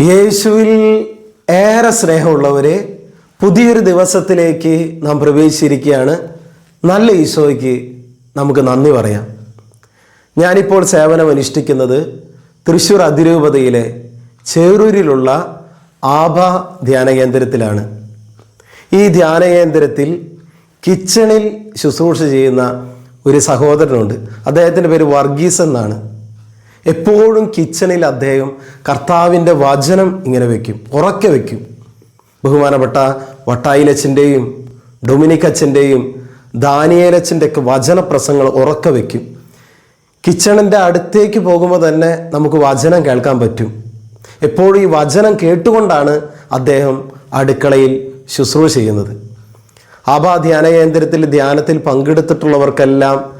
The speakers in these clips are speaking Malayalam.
യേശുവിൽ ഏറെ സ്നേഹമുള്ളവരെ പുതിയൊരു ദിവസത്തിലേക്ക് നാം പ്രവേശിച്ചിരിക്കുകയാണ്. നല്ല ഈശോയ്ക്ക് നമുക്ക് നന്ദി പറയാം. ഞാനിപ്പോൾ സേവനം അനുഷ്ഠിക്കുന്നത് തൃശ്ശൂർ അതിരൂപതയിലെ ചേറൂരിലുള്ള ആഭ ധ്യാന കേന്ദ്രത്തിലാണ്. ഈ ധ്യാന കേന്ദ്രത്തിൽ കിച്ചണിൽ ശുശ്രൂഷ ചെയ്യുന്ന ഒരു സഹോദരനുണ്ട്. അദ്ദേഹത്തിന്റെ പേര് വർഗീസ് എന്നാണ്. എപ്പോഴും കിച്ചണിൽ അദ്ദേഹം കർത്താവിന്റെ വചനം ഇങ്ങനെ വെക്കും ഉറക്കെ വെക്കും. ബഹുമാനപ്പെട്ട വട്ടായിലച്ചന്റെയും ഡൊമിനിക് അച്ഛന്റെയും ദാനിയേലച്ചന്റെ ഒക്കെ വചനപ്രസംഗങ്ങൾ ഉറക്കെ വെക്കും. കിച്ചണിന്റെ അടുത്തേക്ക് പോകുമ്പോൾ തന്നെ നമുക്ക് വചനം കേൾക്കാൻ പറ്റും. എപ്പോഴും ഈ വചനം കേട്ടുകൊണ്ടാണ് അദ്ദേഹം അടുക്കളയിൽ ശുശ്രൂഷ ചെയ്യുന്നത്. ആഭാ ധ്യാന കേന്ദ്രത്തിൽ ധ്യാനത്തിൽ പങ്കെടുത്തിട്ടുള്ളവർക്കെല്ലാം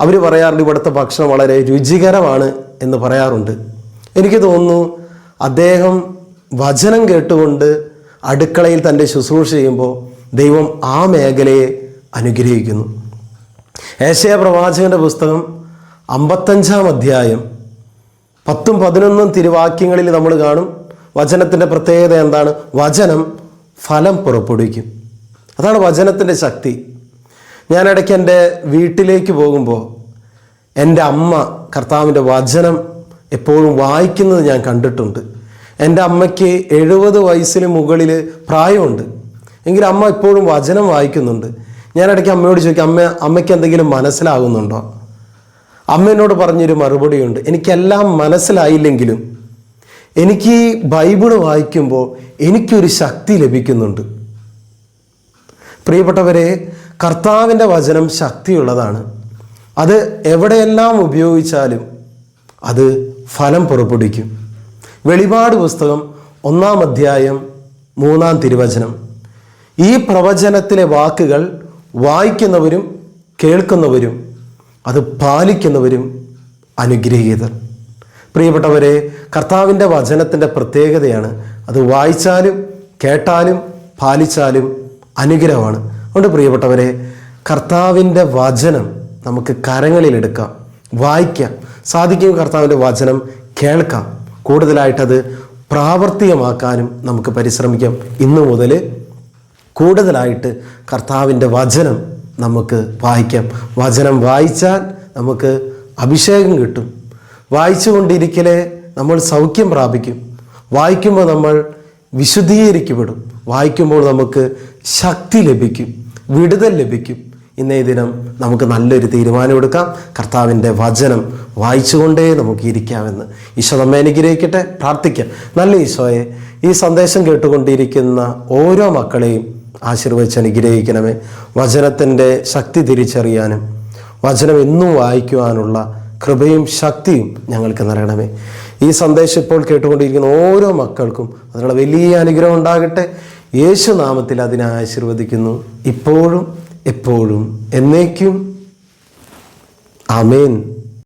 അവർ പറയാറുണ്ട് ഇവിടുത്തെ ഭക്ഷണം വളരെ രുചികരമാണ് എന്ന് പറയാറുണ്ട്. എനിക്ക് തോന്നുന്നു അദ്ദേഹം വചനം കേട്ടുകൊണ്ട് അടുക്കളയിൽ തന്റെ ശുശ്രൂഷ ചെയ്യുമ്പോൾ ദൈവം ആ മേഖലയെ അനുഗ്രഹിക്കുന്നു. ഏശയ പ്രവാചകന്റെ പുസ്തകം അമ്പത്തഞ്ചാം അധ്യായം പത്തും പതിനൊന്നും തിരുവാക്യങ്ങളിൽ നമ്മൾ കാണും വചനത്തിന്റെ പ്രത്യേകത എന്താണ്? വചനം ഫലം പുറപ്പെടുവിക്കും. അതാണ് വചനത്തിന്റെ ശക്തി. ഞാൻ ഇടയ്ക്ക് എന്റെ വീട്ടിലേക്ക് പോകുമ്പോൾ എന്റെ അമ്മ കർത്താവിന്റെ വചനം എപ്പോഴും വായിക്കുന്നത് ഞാൻ കണ്ടിട്ടുണ്ട്. എന്റെ അമ്മയ്ക്ക് എഴുപത് വയസ്സിന് മുകളിൽ പ്രായമുണ്ട്. എങ്കിലും അമ്മ ഇപ്പോഴും വചനം വായിക്കുന്നുണ്ട്. ഞാൻ ഇടയ്ക്ക് അമ്മയോട് ചോദിക്കും അമ്മ അമ്മയ്ക്ക് എന്തെങ്കിലും മനസ്സിലാകുന്നുണ്ടോ? അമ്മ എന്നോട് പറഞ്ഞൊരു മറുപടിയുണ്ട്. എനിക്കെല്ലാം മനസ്സിലായില്ലെങ്കിലും എനിക്ക് ബൈബിൾ വായിക്കുമ്പോൾ എനിക്കൊരു ശക്തി ലഭിക്കുന്നുണ്ട്. പ്രിയപ്പെട്ടവരെ കർത്താവിന്റെ വചനം ശക്തിയുള്ളതാണ്. അത് എവിടെയെല്ലാം ഉപയോഗിച്ചാലും അത് ഫലം പുറപ്പെടുവിക്കും. വെളിപാട് പുസ്തകം ഒന്നാം അധ്യായം മൂന്നാം തിരുവചനം. ഈ പ്രവചനത്തിലെ വാക്കുകൾ വായിക്കുന്നവരും കേൾക്കുന്നവരും അത് പാലിക്കുന്നവരും അനുഗ്രഹീതർ. പ്രിയപ്പെട്ടവരെ കർത്താവിന്റെ വചനത്തിന്റെ പ്രത്യേകതയാണ് അത് വായിച്ചാലും കേട്ടാലും പാലിച്ചാലും അനുഗ്രഹമാണ്. അതുകൊണ്ട് പ്രിയപ്പെട്ടവരെ കർത്താവിന്റെ വചനം നമുക്ക് കരങ്ങളിലെടുക്കാം വായിക്കാം. സാധിക്കും കർത്താവിന്റെ വചനം കേൾക്കാം. കൂടുതലായിട്ടത് പ്രാവർത്തികമാക്കാനും നമുക്ക് പരിശ്രമിക്കാം. ഇന്നു മുതൽ കൂടുതലായിട്ട് കർത്താവിന്റെ വചനം നമുക്ക് വായിക്കാം. വചനം വായിച്ചാൽ നമുക്ക് അഭിഷേകം കിട്ടും. വായിച്ചുകൊണ്ടിരിക്കലേ നമ്മൾ സൗഖ്യം പ്രാപിക്കും. വായിക്കുമ്പോൾ നമ്മൾ വിശുദ്ധീകരിക്കപ്പെടും വായിക്കുമ്പോൾ നമുക്ക് ശക്തി ലഭിക്കും വിടുതൽ ലഭിക്കും. ഇന്നേ ദിനം നമുക്ക് നല്ലൊരു തീരുമാനമെടുക്കാം കർത്താവിന്റെ വചനം വായിച്ചുകൊണ്ടേ നമുക്ക് ഇരിക്കാമെന്ന് ഈശോ നമ്മെ അനുഗ്രഹിക്കട്ടെ. പ്രാർത്ഥിക്കാം. നല്ല ഈശോയെ ഈ സന്ദേശം കേട്ടുകൊണ്ടിരിക്കുന്ന ഓരോ മക്കളെയും ആശീർവദിച്ച് അനുഗ്രഹിക്കണമേ. വചനത്തിന്റെ ശക്തി തിരിച്ചറിയാനും വചനം എന്നും വായിക്കുവാനുള്ള കൃപയും ശക്തിയും ഞങ്ങൾക്ക് നൽകണമേ ഈ സന്ദേശം ഇപ്പോൾ കേട്ടുകൊണ്ടിരിക്കുന്ന ഓരോ മക്കൾക്കും അതിനുള്ള വലിയ അനുഗ്രഹം ഉണ്ടാകട്ടെ. യേശു നാമത്തിൽ അതിനെ ആശീർവദിക്കുന്നു. ഇപ്പോഴും എപ്പോഴും എന്നേക്കും. ആമേൻ.